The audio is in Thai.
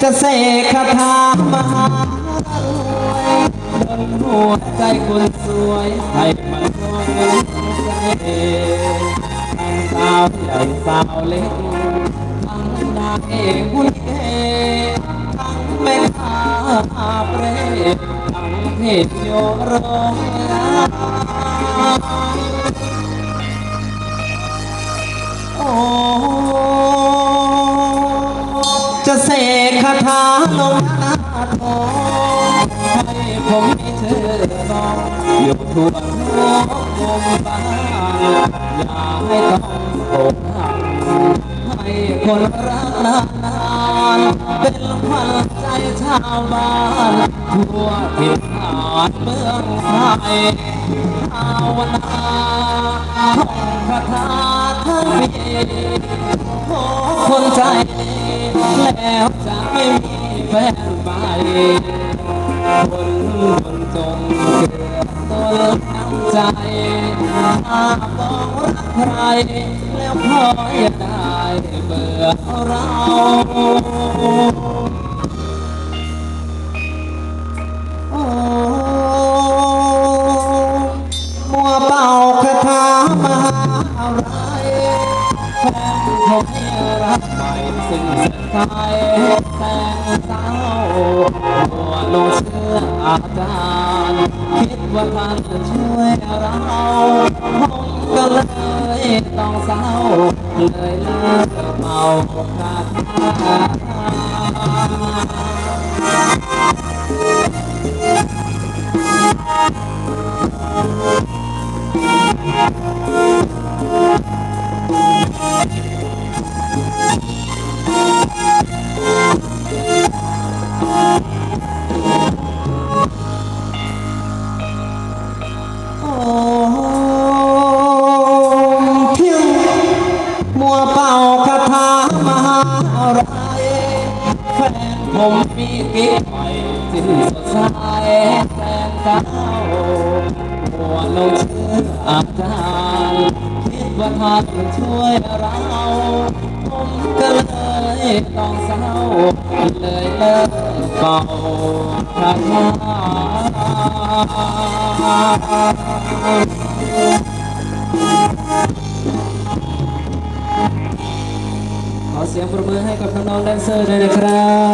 จะเสกคาถามาบนหัวใจคนสวยให้มันนวลเสน่ห์ทั้งสาวใหญ่สาวเล็กทั้งนางเอกหุ่นเกทั้งแม่ค้าเปรตทั้งเพศโยโร จะเสกคาถาลงหน้าทองให้ผมมีเธอสองอยู่ทั่วหัวมุมบ้านอย่าให้ต้องโกหักให้คนรักนานๆเป็นขวัญใจชาวบ้านทั่วถิ่นฐานเมืองไทยภาวนาท่องคาถาทั้งปีขอคนใจ แล้วจะไม่มีแฟนใหม่คนคนจงเกิดตนน้ำใจหาบอกรักใครแล้วพออย่าได้เบื่อเรา ซึ่งสดใสแสงเศร้ามัวลงเชื่ออาจารย์คิดว่าท่านช่วยเราผมก็เลยต้องเศร้า เลยเลิกเป่าคาถาโอ้เมาคาถาอ ผมมีกิ๊กใหม่สิ้นสดใสแสนเศร้ามัวลงเชื่ออาจารย์คิดว่าท่านช่วยเรา ผมก็เลยต้องเศร้า เลยเลิกเป่าคาถา ขอเสียงปรบมือให้กับน้องๆแดนเซอร์ด้วยนะครับ